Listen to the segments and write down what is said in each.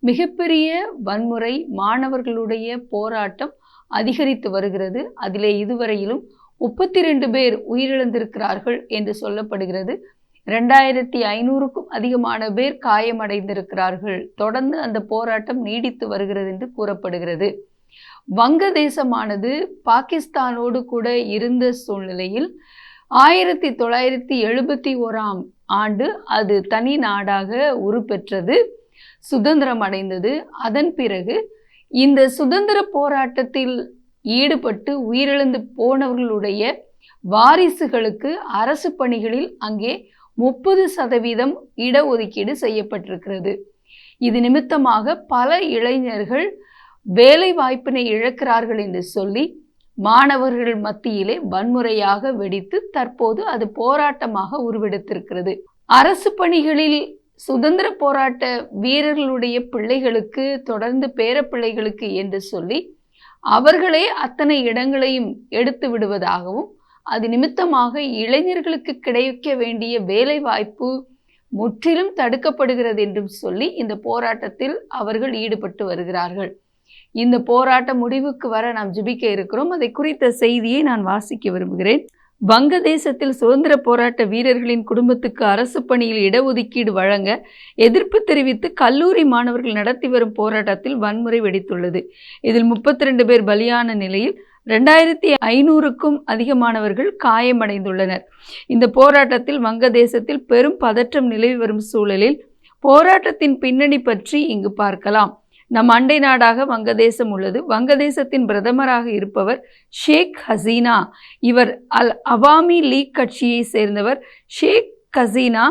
மிகப்பெரிய வன்முறை மாணவர்களுடைய போராட்டம் அதிகரித்து வருகிறது. அதிலே இதுவரையிலும் முப்பத்தி ரெண்டு பேர் உயிரிழந்திருக்கிறார்கள் என்று சொல்லப்படுகிறது. ரெண்டாயிரத்தி ஐநூறுக்கும் அதிகமான பேர் காயமடைந்திருக்கிறார்கள். தொடர்ந்து அந்த போராட்டம் நீடித்து வருகிறது என்று கூறப்படுகிறது. வங்கதேசமானது பாகிஸ்தானோடு கூட இருந்த சூழ்நிலையில் ஆயிரத்தி தொள்ளாயிரத்தி எழுபத்தி ஓராம் ஆண்டு அது தனி நாடாக உருப்பெற்றது. சுதந்திரம் அடைந்தது. அதன் பிறகு இந்த சுதந்திர போராட்டத்தில் ஈடுபட்டு உயிரிழந்து போனவர்களுடைய வாரிசுகளுக்கு அரசு பணிகளில் அங்கே முப்பது சதவீதம் இடஒதுக்கீடு செய்யப்பட்டிருக்கிறது. இது நிமித்தமாக பல இளைஞர்கள் வேலை வாய்ப்பினை இழக்கிறார்கள் என்று சொல்லி மாணவர்கள் மத்தியிலே வன்முறையாக வெடித்து தற்போது அது போராட்டமாக உருவெடுத்திருக்கிறது. அரசு பணிகளில் சுதந்திர போராட்ட வீரர்களுடைய பிள்ளைகளுக்கு தொடர்ந்து பேரப்பிள்ளைகளுக்கு என்று சொல்லி அவர்களே அத்தனை இடங்களையும் எடுத்து விடுவதாகவும் அது நிமித்தமாக இளைஞர்களுக்கு கிடைக்க வேண்டிய வேலை வாய்ப்பு முற்றிலும் தடுக்கப்படுகிறது என்றும் சொல்லி இந்த போராட்டத்தில் அவர்கள் ஈடுபட்டு வருகிறார்கள். இந்த போராட்ட முடிவுக்கு வர நாம் ஜிபிக்க இருக்கிறோம். அதை குறித்த செய்தியை நான் வாசிக்க விரும்புகிறேன். வங்கதேசத்தில் சுதந்திர போராட்ட வீரர்களின் குடும்பத்துக்கு அரசு பணியில் இடஒதுக்கீடு வழங்க எதிர்ப்பு தெரிவித்து கல்லூரி மாணவர்கள் நடத்தி வரும் போராட்டத்தில் வன்முறை வெடித்துள்ளது. இதில் முப்பத்தி ரெண்டு பேர் பலியான நிலையில் ரெண்டாயிரத்தி ஐநூறுக்கும் அதிகமானவர்கள் காயமடைந்துள்ளனர். இந்த போராட்டத்தில் வங்கதேசத்தில் பெரும் பதற்றம் நிலவி வரும் சூழலில் போராட்டத்தின் பின்னணி பற்றி இங்கு பார்க்கலாம். நம் அண்டை நாடாக வங்கதேசம் உள்ளது. வங்கதேசத்தின் பிரதமராக இருப்பவர் ஷேக் ஹசீனா. இவர் அல் அவாமி லீக் கட்சியை சேர்ந்தவர் ஷேக் ஹசீனா.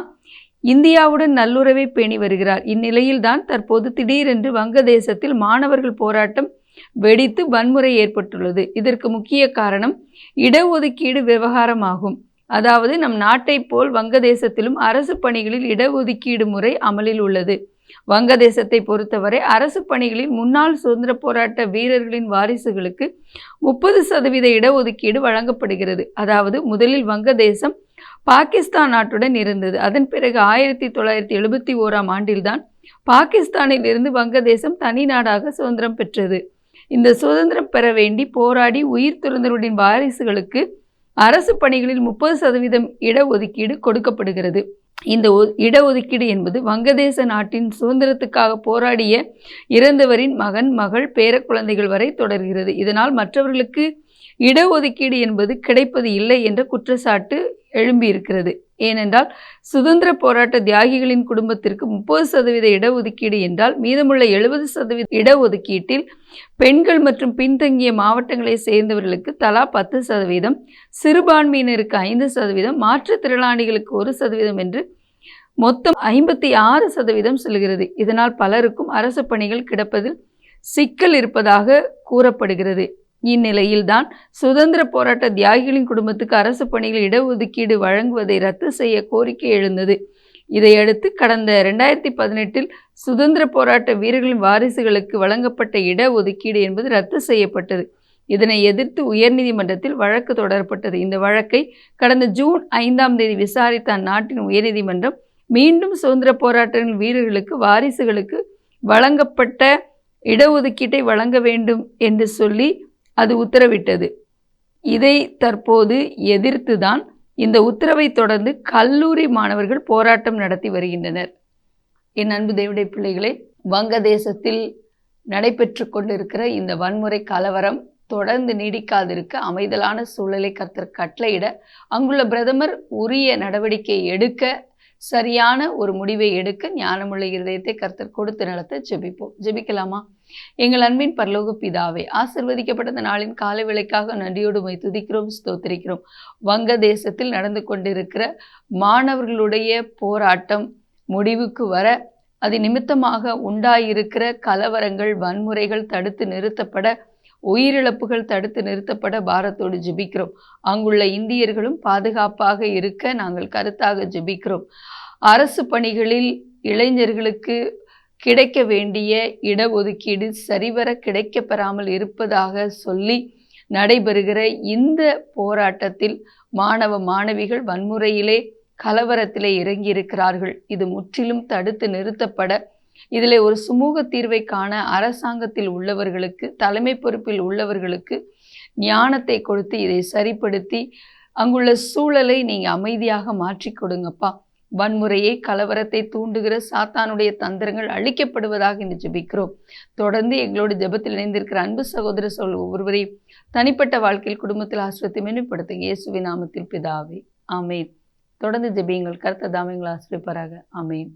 இந்தியாவுடன் நல்லுறவை பேணி வருகிறார். இந்நிலையில்தான் தற்போது திடீரென்று வங்கதேசத்தில் மாணவர்கள் போராட்டம் வெடித்து வன்முறை ஏற்பட்டுள்ளது. இதற்கு முக்கிய காரணம் இடஒதுக்கீடு விவகாரமாகும். அதாவது நம் நாட்டைப் போல் வங்கதேசத்திலும் அரசு பணிகளில் இடஒதுக்கீடு முறை அமலில் உள்ளது. வங்கதேசத்தை பொறுத்தவரை அரசு பணிகளில் முன்னாள் சுதந்திர போராட்ட வீரர்களின் வாரிசுகளுக்கு முப்பது சதவீத இடஒதுக்கீடு வழங்கப்படுகிறது. அதாவது முதலில் வங்கதேசம் பாகிஸ்தான் நாட்டுடன் இருந்தது. அதன் பிறகு ஆயிரத்தி தொள்ளாயிரத்தி எழுபத்தி ஓராம் ஆண்டில்தான் பாகிஸ்தானில் இருந்து வங்கதேசம் தனி நாடாக சுதந்திரம் பெற்றது. இந்த சுதந்திரம் பெற வேண்டி போராடி உயிர் துறந்தவர்களின் வாரிசுகளுக்கு அரசு பணிகளில் முப்பது சதவீதம் இடஒதுக்கீடு கொடுக்கப்படுகிறது. இந்த இடஒதுக்கீடு என்பது வங்கதேச நாட்டின் சுதந்திரத்துக்காக போராடிய இறந்தவரின் மகன் மகள் பேர குழந்தைகள் வரை தொடர்கிறது. இதனால் மற்றவர்களுக்கு இடஒதுக்கீடு என்பது கிடைப்பது இல்லை என்ற குற்றச்சாட்டு எழும்பியிருக்கிறது. ஏனென்றால் சுதந்திர போராட்ட தியாகிகளின் குடும்பத்திற்கு முப்பது சதவீத இடஒதுக்கீடு என்றால் மீதமுள்ள எழுபது சதவீத இடஒதுக்கீட்டில் பெண்கள் மற்றும் பின்தங்கிய மாவட்டங்களை சேர்ந்தவர்களுக்கு தலா பத்து சதவீதம் சிறுபான்மையினருக்கு ஐந்து சதவீதம் மாற்றுத்திறனாளிகளுக்கு ஒரு சதவீதம் என்று மொத்தம் ஐம்பத்தி ஆறு சதவீதம் செல்கிறது. இதனால் பலருக்கும் அரசு பணிகள் கிடப்பதில் சிக்கல் இருப்பதாக கூறப்படுகிறது. இந்நிலையில்தான் சுதந்திர போராட்ட தியாகிகளின் குடும்பத்துக்கு அரசு பணிகள் இடஒதுக்கீடு வழங்குவதை ரத்து செய்ய கோரிக்கை எழுந்தது. இதையடுத்து கடந்த ரெண்டாயிரத்தி பதினெட்டில் சுதந்திர போராட்ட வீரர்களின் வாரிசுகளுக்கு வழங்கப்பட்ட இடஒதுக்கீடு என்பது ரத்து செய்யப்பட்டது. இதனை எதிர்த்து உயர்நீதிமன்றத்தில் வழக்கு தொடரப்பட்டது. இந்த வழக்கை கடந்த ஜூன் ஐந்தாம் தேதி விசாரித்த அந்நாட்டின் உயர்நீதிமன்றம் மீண்டும் சுதந்திர போராட்டங்களின் வீரர்களுக்கு வாரிசுகளுக்கு வழங்கப்பட்ட இடஒதுக்கீட்டை வழங்க வேண்டும் என்று சொல்லி அது உத்தரவிட்டது. இதை தற்போது எதிர்த்துதான் இந்த உத்தரவை தொடர்ந்து கல்லூரி மாணவர்கள் போராட்டம் நடத்தி வருகின்றனர். என் அன்பு தேவடைய பிள்ளைகளே வங்கதேசத்தில் நடைபெற்று கொண்டிருக்கிற இந்த வன்முறை கலவரம் தொடர்ந்து நீடிக்காதிருக்க அமைதலான சூழலை கர்த்தர் கட்டளையிட அங்குள்ள பிரதமர் உரிய நடவடிக்கை எடுக்க சரியான ஒரு முடிவை எடுக்க ஞானமுள்ள இருதயத்தை கர்த்தர் கொடுத்து நடத்த ஜெபிப்போம். ஜெபிக்கலாமா? எங்கள் அன்பின் பரலோக பிதாவே ஆசிர்வதிக்கப்பட்ட இந்த நாளின் காலை விலைக்காக நன்றியோடு மை துதிக்கிறோம் ஸ்தோத்திரிக்கிறோம். வங்க தேசத்தில் நடந்து கொண்டிருக்கிற மாணவர்களுடைய போராட்டம் முடிவுக்கு வர அது நிமித்தமாக உண்டாயிருக்கிற கலவரங்கள் வன்முறைகள் தடுத்து நிறுத்தப்பட உயிரிழப்புகள் தடுத்து நிறுத்தப்பட பாரத்தோடு ஜெபிக்கிறோம். அங்குள்ள இந்தியர்களும் பாதுகாப்பாக இருக்க நாங்கள் கருத்தாக ஜெபிக்கிறோம். அரசு பணிகளில் இளைஞர்களுக்கு கிடைக்க வேண்டிய இடஒதுக்கீடு சரிவர கிடைக்கப்பெறாமல் இருப்பதாக சொல்லி நடைபெறுகிற இந்த போராட்டத்தில் மாணவ மாணவிகள் வன்முறையிலே கலவரத்திலே இறங்கியிருக்கிறார்கள். இது முற்றிலும் தடுத்து நிறுத்தப்பட இதில் ஒரு சுமூக தீர்வை காண அரசாங்கத்தில் உள்ளவர்களுக்கு தலைமை பொறுப்பில் உள்ளவர்களுக்கு ஞானத்தை கொடுத்து இதை சரிப்படுத்தி அங்குள்ள சூழலை நீங்கள் அமைதியாக மாற்றி கொடுங்கப்பா. வன்முறையை கலவரத்தை தூண்டுகிற சாத்தானுடைய தந்திரங்கள் அழிக்கப்படுவதாக இன்று ஜெபிக்கிறோம். தொடர்ந்து எங்களோட ஜெபத்தில் இணைந்திருக்கிற அன்பு சகோதர சொல் ஒவ்வொருவரையும் தனிப்பட்ட வாழ்க்கையில் குடும்பத்தில் ஆசிரியத்தை மேம்படுத்துங்க இயேசுவின் நாமத்தில் பிதாவே. ஆமேன். தொடர்ந்து ஜெபியுங்கள். கருத்த தாமங்கள் ஆசிரியப்பாராக ஆமேன்.